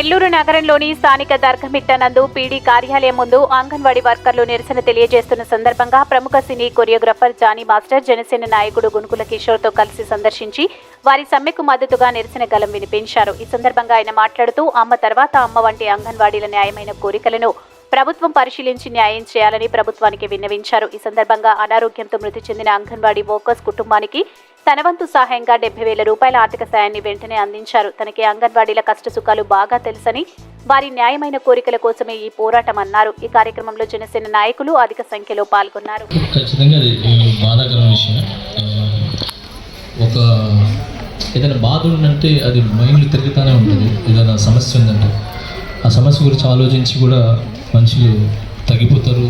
నెల్లూరు నగరంలోని స్థానిక దర్గమిట్ట నందు పీడీ కార్యాలయం ముందు అంగన్వాడీ వర్కర్లు నిరసన తెలియజేస్తున్న సందర్భంగా ప్రముఖ cine choreographer Johnny master Janasena నాయకుడు గునుకుల కిషోర్తో కలిసి సందర్శించి వారి సమ్మెకు మద్దతుగా నిరసన గలం వినిపించారు. ఈ సందర్భంగా ఆయన మాట్లాడుతూ అమ్మ తర్వాత అమ్మ వంటి అంగన్వాడీల న్యాయమైన కోరికలను ప్రభుత్వం పరిశీలించి న్యాయం చేయాలని ప్రభుత్వానికి విన్నవించారు. ఈ సందర్భంగా అనారోగ్యంతో మృతి చెందిన అంగన్వాడీ వర్కర్స్ కుటుంబానికి తన వంతు సహాయంగా డెబ్బై వేల రూపాయల ఆర్థిక సాయాన్ని వెంటనే అందించారు. తనకి అంగన్వాడీల కష్టసుఖాలు బాగా తెలుసని వారి న్యాయమైన కోరికల కోసమే ఈ పోరాటం అన్నారు. ఈ కార్యక్రమంలో జనసేన నాయకులు అధిక సంఖ్యలో పాల్గొన్నారు. ఒక ఏదైనా బాధ ఉందంటే అది మైండ్ తిరుగుతూనే ఉంటుంది. ఏదైనా సమస్య ఉందంటే. ఆ సమస్య గురించి ఆలోచించి కూడా మనుషులు తగ్గిపోతారు.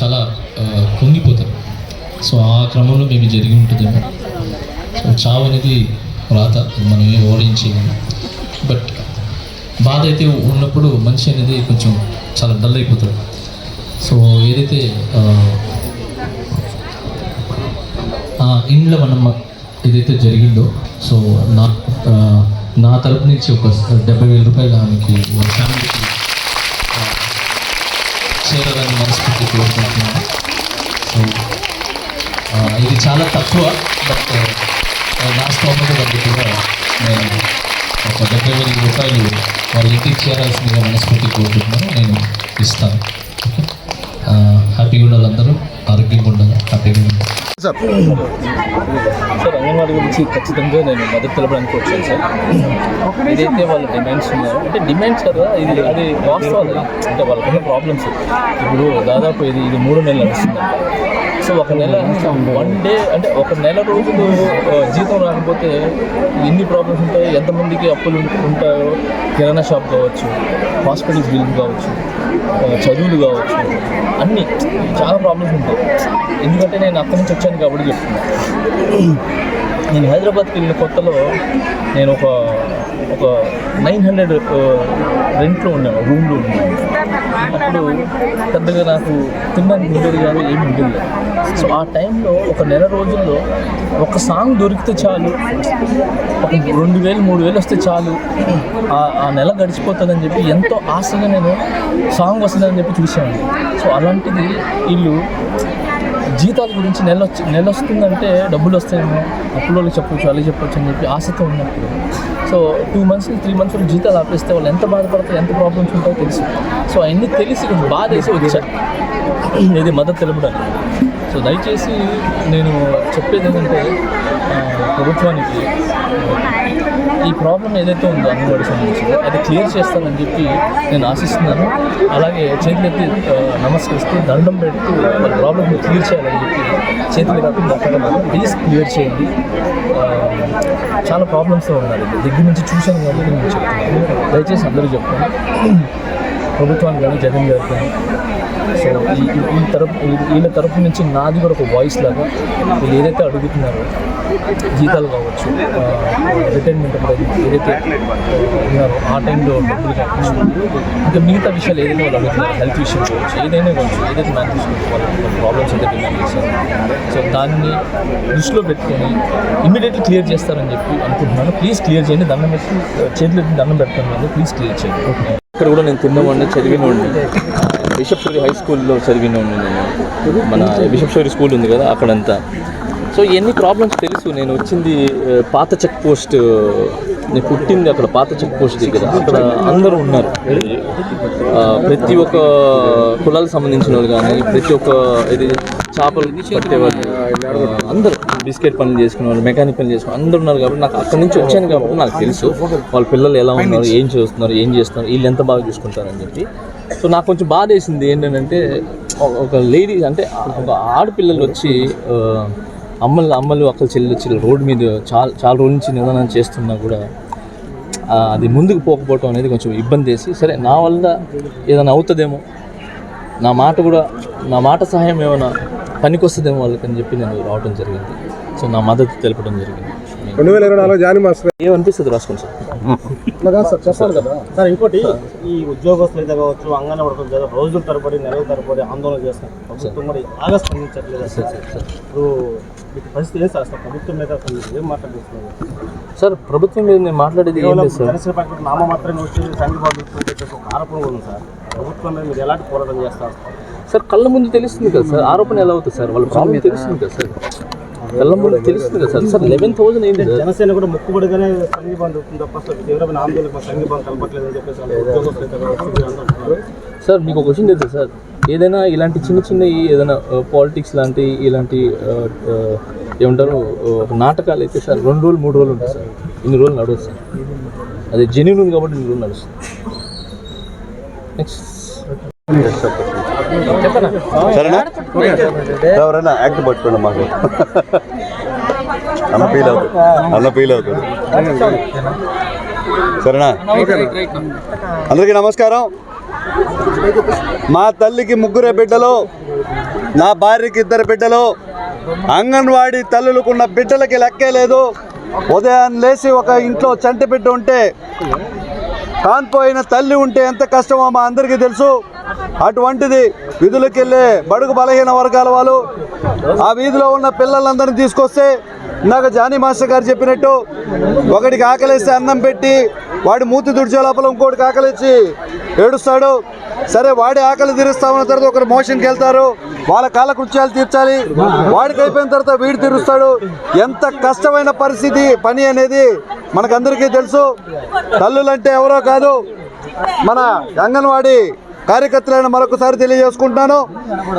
చాలా కుంగిపోతారు. సో ఆ క్రమంలో మేము జరిగి ఉంటుందేమో సో చావు అనేది రాత మనం ఏం బట్ బాధ అయితే ఉన్నప్పుడు మనిషి అనేది కొంచెం చాలా డల్ అయిపోతాడు. సో ఏదైతే ఆ, ఇండ్ల మనం ఏదైతే జరిగిందో సో నా నా తరపు నుంచి ఒక డెబ్బై వేల రూపాయలు ఆమెకి ఫ్యామిలీకి చేరాలని మనస్ఫూర్తి కోరుకుంటున్నాను. సో ఇది చాలా తక్కువ బట్ నా స్తోమత తగ్గట్టుగా నేను ఒక డెబ్బై వేల రూపాయలు వారి ఇంటికి చేరాల్సిందిగా మనస్ఫూర్తి కోరుకుంటున్నాను. నేను ఇస్తాను. హ్యాపీగా ఉండాలి అందరూ ఆరోగ్యంగా ఉండాలి. హ్యాపీగా ఉండాలి. సార్. సార్ అంగన్వాడీ గురించి ఖచ్చితంగా నేను మద్దతు తెలపడానికి వచ్చాను సార్. ఏదైతే వాళ్ళ డిమాండ్స్ ఉన్నాయో అంటే డిమాండ్స్ కదా ఇది అది వాస్తవాలు. అంటే వాళ్ళకున్న ప్రాబ్లమ్స్ ఇప్పుడు దాదాపు ఇది ఇది మూడు నెలలు నడుస్తుంది. సో ఒక నెల వన్ డే అంటే ఒక నెల రోజులు జీతం రాకపోతే ఎన్ని ప్రాబ్లమ్స్ ఉంటాయో ఎంతమందికి అప్పులు ఉంటాయో కిరాణా షాప్ కావచ్చు హాస్పిటల్స్ బిల్లు కావచ్చు చదువులు కావచ్చు అన్నీ చాలా ప్రాబ్లమ్స్ ఉంటాయి. ఎందుకంటే నేను అక్కడి నుంచి వచ్చాను కాబట్టి చెప్తున్నాను నేను హైదరాబాద్కి వెళ్ళిన కొత్తలో నేను ఒక ఒక నైన్ హండ్రెడ్ రెంట్లో ఉన్నాను రూమ్లో ఉన్నాను. అప్పుడు పెద్దగా నాకు తినడానికి ఉండేది కాదు ఏమి ఉండేది సో ఆ టైంలో ఒక నెల రోజుల్లో ఒక సాంగ్ దొరికితే చాలు. ఒక రెండు వేలు మూడు వేలు వస్తే చాలు. ఆ- ఆ నెల గడిచిపోతుందని చెప్పి ఎంతో ఆశగా నేను సాంగ్ వస్తుందని చెప్పి చూశాను. సో అలాంటిది వీళ్ళు జీతాల గురించి నెల వచ్చి నెల వస్తుందంటే డబ్బులు వస్తాయేమో. అప్పులో చెప్పొచ్చు అలా చెప్పొచ్చు అని చెప్పి ఆశతో ఉన్నప్పుడు. So two months three months వరకు జీతాలు ఆపేస్తే వాళ్ళు ఎంత బాధపడతారు ఎంత ప్రాబ్లమ్స్ ఉంటాయో తెలుసు. సో అవన్నీ తెలిసి కొంచెం బాధ వేసి వచ్చా. ఇది మద్దతు తెలపడానికి. సో దయచేసి నేను చెప్పేది ఏంటంటే ప్రభుత్వానికి ఈ ప్రాబ్లం ఏదైతే ఉందో అంగన్వాడీ సంబంధించి అది క్లియర్ చేస్తానని చెప్పి నేను ఆశిస్తున్నాను. అలాగే చేతులెత్తి నమస్కరిస్తూ దండం పెడుతూ వాళ్ళ ప్రాబ్లమ్ని క్లియర్ చేయాలని చెప్పి చేతులు కాకుండా ప్లీజ్ క్లియర్ చేయండి. చాలా ప్రాబ్లమ్స్తో ఉన్నారు దగ్గర నుంచి చూశాను కాబట్టి నేను చెప్తున్నాను. దయచేసి అందరూ చెప్తాను ప్రభుత్వానికి కానీ జగన్ గారికి కానీ. సో ఈ తరపు వీళ్ళ తరపు నుంచి నాది కూడా ఒక వాయిస్ లాగా వీళ్ళు ఏదైతే అడుగుతున్నారో జీతాలు కావచ్చు రిటైర్మెంట్ ఏదైతే ఉన్నారో ఆ టైంలో డబ్బులు కావచ్చు ఇంకా మిగతా విషయాలు ఏదైనా వాళ్ళు అడుగుతున్నారు హెల్త్ విషయం కావచ్చు ఏదైనా కావచ్చు ఏదైతే మేనేజ్ విషయం ప్రాబ్లమ్స్ అయితే డిమాండ్ చేశారు సో దాన్ని దృష్టిలో పెట్టుకొని ఇమీడియట్లీ క్లియర్ చేస్తారని చెప్పి అనుకుంటున్నాను. ప్లీజ్ క్లియర్ చేయండి దండం పెట్టి చేతులు దండం పెడుతున్నాను ప్లీజ్ క్లియర్ చేయండి. ఓకే ఇక్కడ కూడా నేను తిన్నవాడిని చదివినవాడిని. బిషప్ షోరీ హై స్కూల్లో చదివినవాడిని నేను. మన బిషప్ షోరీ స్కూల్ ఉంది కదా అక్కడంతా. సో ఎన్ని ప్రాబ్లమ్స్ తెలుసు? నేను వచ్చింది పాత చెక్ పోస్ట్ నేను పుట్టింది అక్కడ పాత చెక్ పోస్ట్ దగ్గర. అక్కడ అందరూ ఉన్నారు. ప్రతి ఒక్క కులాలకు సంబంధించిన వాళ్ళు కానీ ప్రతి ఒక్క ఇది చేపలు పట్టేవాళ్ళు అందరూ బిస్కెట్ పనులు చేసుకునే వాళ్ళు మెకానిక్ పనులు చేసుకుని అందరూ ఉన్నారు కాబట్టి నాకు అక్కడి నుంచి వచ్చాను కాబట్టి నాకు తెలుసు వాళ్ళ పిల్లలు ఎలా ఉన్నారు ఏం చేస్తున్నారు ఏం చేస్తున్నారు వీళ్ళు ఎంత బాగా చూసుకుంటారని చెప్పి. సో నాకు కొంచెం బాధ వేసింది ఏంటంటే ఒక- లేడీ అంటే ఒక ఆడపిల్లలు వచ్చి అమ్మలు అమ్మలు అక్కల చెల్లి వచ్చి రోడ్డు మీద చాలా చాలా రోజుల నుంచి నిదానం చేస్తున్నా కూడా అది ముందుకు పోకపోవటం అనేది కొంచెం ఇబ్బంది వేసి సరే నా వల్ల ఏదైనా అవుతుందేమో నా మాట కూడా నా మాట సహాయం ఏమైనా పనికొస్తుందేమో వాళ్ళకి అని చెప్పి నేను రావడం జరిగింది. సో నా మద్దతు తెలపడం జరిగింది. రెండు వేల ఇరవై నాలుగు జానీ మాస్టర్ ఏమనిపిస్తుంది రాసుకోండి సార్? సార్ ఇంకోటి ఈ ఉద్యోగస్తులు అయితే కావచ్చు అంగన్వాడీ వర్కర్లు కదా రోజుల తరబడి నెలల తరబడి ఆందోళన చేస్తారు ప్రభుత్వం కూడా బాగా స్పందించట్లేదు సార్? ఇప్పుడు మీకు పరిస్థితి ఏం సార్? అసలు ప్రభుత్వం మీద మీరు ఏం మాట్లాడుతున్నారు? సార్ ప్రభుత్వం మీద నేను మాట్లాడేది ఏం లేదు సార్? జనసేన పార్టీ నామ మాత్రమే వచ్చి సంఘబాబు ఒక ఆరోపణ ఉంది సార్. ప్రభుత్వం మీద మీరు ఎలాంటి పోరాటం చేస్తారు? సార్ కళ్ళ ముందు తెలుస్తుంది కదా సార్ ఆరోపణ ఎలా అవుతుంది సార్? వాళ్ళ ప్రాబ్లం తెలుస్తుంది కదా సార్? కళ్ళ తెలుస్తుంది కదా సార్? సార్ లెవెన్ థౌసండ్ ఏంటి సార్ జనసేన కూడా మొక్కుబడిగానే సంఘీభావం చెప్తుంది తప్ప అసలు తీవ్రమైన ఆందోళన సంఘీభావం కలపట్లేదు అని చెప్పేసి. సార్ మీకు ఒక క్వశ్చన్ తెలుసా సార్? ఏదైనా ఇలాంటి చిన్న చిన్న ఏదైనా పాలిటిక్స్ లాంటి ఇలాంటి ఏమంటారు నాటకాలు అయితే సార్ రెండు రోజులు మూడు రోజులు ఉంటాయి సార్. ఇన్ని రోజులు నడవదు సార్. అది జెన్యున్ ఉంది కాబట్టి ఇన్ని రోజులు నడుస్తుంది. నెక్స్ట్ చెప్పనా సరేనా? ఎవరైనా యాక్ట్ పట్టుకోండి మాకు. అన్న ఫీల్ అవుతుంది. అన్న ఫీల్ అవుతుంది. సరేనా? అందరికీ నమస్కారం. మా తల్లికి ముగ్గురే బిడ్డలు నా భార్యకి ఇద్దరు బిడ్డలు అంగన్వాడీ తల్లులకున్న బిడ్డలకి లెక్కే లేదు. ఉదయం లేచి ఒక ఇంట్లో చంటి బిడ్డ ఉంటే కాన్పోయిన తల్లి ఉంటే ఎంత కష్టమో మా అందరికీ తెలుసు. అటువంటిది వీధులకు వెళ్ళే బడుగు బలహీన వర్గాల వాళ్ళు ఆ వీధిలో ఉన్న పిల్లలందరినీ తీసుకొస్తే ఇందాక జానీ మాస్టర్ గారు చెప్పినట్టు ఒకడికి ఆకలిస్తే అన్నం పెట్టి వాడి మూతి దుడిచే లోపల ఇంకోటికి ఆకలిచ్చి ఏడుస్తాడు. సరే వాడి ఆకలి తీరుస్తామన్న తర్వాత ఒకరు మోషన్కి వెళ్తారు. వాళ్ళ కాల కృత్యాలు తీర్చాలి. వాడికి అయిపోయిన తర్వాత వీడు తీరుస్తాడు. ఎంత కష్టమైన పరిస్థితి పని అనేది మనకందరికీ తెలుసు. తల్లులంటే ఎవరో కాదు మన అంగన్వాడీ కార్యకర్తలను మరొకసారి తెలియజేసుకుంటున్నాను.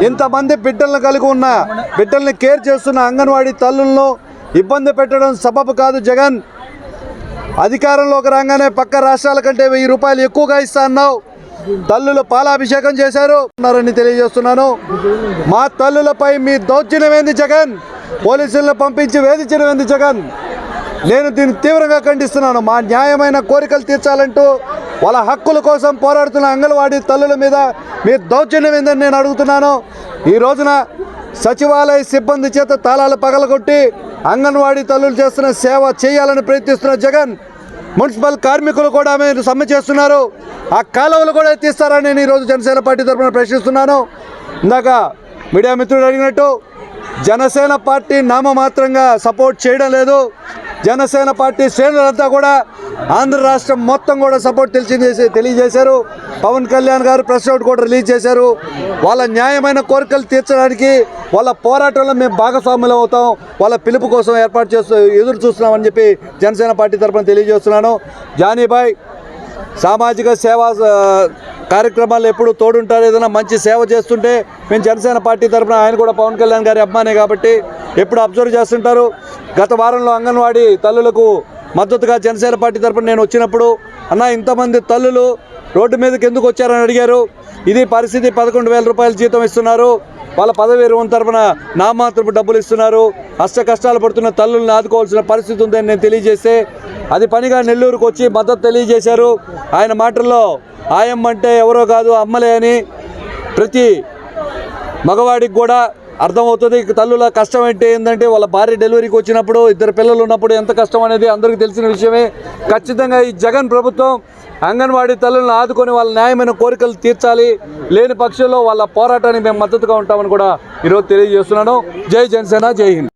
ఇంతమంది బిడ్డలను కలిగి ఉన్న బిడ్డల్ని కేర్ చేస్తున్న అంగన్వాడీ తల్లులను ఇబ్బంది పెట్టడం సబబు కాదు జగన్. అధికారంలోకి రాగానే పక్క రాష్ట్రాల కంటే వెయ్యి రూపాయలు ఎక్కువగా ఇస్తా అన్నావు. తల్లులు పాలాభిషేకం చేశారు ఉన్నారని తెలియజేస్తున్నాను. మా తల్లులపై మీ దౌర్జన్యం ఏంది జగన్? పోలీసులను పంపించి వేధించడం ఏంది జగన్? నేను దీన్ని తీవ్రంగా ఖండిస్తున్నాను. మా న్యాయమైన కోరికలు తీర్చాలంటూ వాళ్ళ హక్కుల కోసం పోరాడుతున్న అంగన్వాడీ తల్లుల మీద మీ దౌర్జన్యం ఏందని నేను అడుగుతున్నాను. ఈ రోజున సచివాలయ సిబ్బంది చేత తాళాలు పగలగొట్టి అంగన్వాడీ తల్లులు చేస్తున్న సేవ చేయాలని ప్రయత్నిస్తున్న జగన్ మున్సిపల్ కార్మికులు కూడా మీరు సమ్మె చేస్తున్నారు. ఆ కాలువలు కూడా తీస్తారని నేను ఈరోజు జనసేన పార్టీ తరఫున ప్రశ్నిస్తున్నాను. ఇందాక మీడియా మిత్రుడు అడిగినట్టు జనసేన పార్టీ నామమాత్రంగా సపోర్ట్ చేయడం లేదు. జనసేన పార్టీ శ్రేణులంతా కూడా ఆంధ్ర రాష్ట్రం మొత్తం కూడా సపోర్ట్ తెలిసి తెలియజేశారు. పవన్ కళ్యాణ్ గారు ప్రెస్ అవుట్ కూడా రిలీజ్ చేశారు. వాళ్ళ న్యాయమైన కోరికలు తీర్చడానికి వాళ్ళ పోరాటంలో మేము భాగస్వాములు అవుతాం. వాళ్ళ పిలుపు కోసం ఏర్పాటు చేస్తూ ఎదురు చూస్తున్నామని చెప్పి జనసేన పార్టీ తరఫున తెలియజేస్తున్నాను. జానీబాయ్ సామాజిక సేవా కార్యక్రమాలు ఎప్పుడు తోడుంటారు. ఏదైనా మంచి సేవ చేస్తుంటే మేము జనసేన పార్టీ తరఫున ఆయన కూడా పవన్ కళ్యాణ్ గారి అభిమానే కాబట్టి ఎప్పుడు అబ్జర్వ్ చేస్తుంటారు. గత వారంలో అంగన్వాడీ తల్లులకు మద్దతుగా జనసేన పార్టీ తరఫున నేను వచ్చినప్పుడు అన్న ఇంతమంది తల్లులు రోడ్డు మీదకి ఎందుకు వచ్చారని అడిగారు. ఇది పరిస్థితి పదకొండు వేల రూపాయల జీతం ఇస్తున్నారు. వాళ్ళ పదవి విరమణ తరపున నామాత్రపు డబ్బులు ఇస్తున్నారు. అష్ట కష్టాలు పడుతున్న తల్లుల్ని ఆదుకోవాల్సిన పరిస్థితి ఉందని నేను తెలియజేస్తే అది పనిగా నెల్లూరుకు వచ్చి మద్దతు తెలియజేశారు. ఆయన మాటల్లో ఆయమ్మ అంటే ఎవరో కాదు అమ్మలే అని ప్రతి మగవాడికి కూడా అర్థమవుతుంది. తల్లుల కష్టం అంటే ఏంటంటే వాళ్ళ భార్య డెలివరీకి వచ్చినప్పుడు ఇద్దరు పిల్లలు ఉన్నప్పుడు ఎంత కష్టం అనేది అందరికీ తెలిసిన విషయమే. ఖచ్చితంగా ఈ జగన్ ప్రభుత్వం అంగన్వాడీ తల్లులను ఆదుకొని వాళ్ళ న్యాయమైన కోరికలు తీర్చాలి. లేని పక్షంలో వాళ్ళ పోరాటానికి మేము మద్దతుగా ఉంటామని కూడా ఈరోజు తెలియజేస్తున్నాను. జై జనసేన జై హింద్.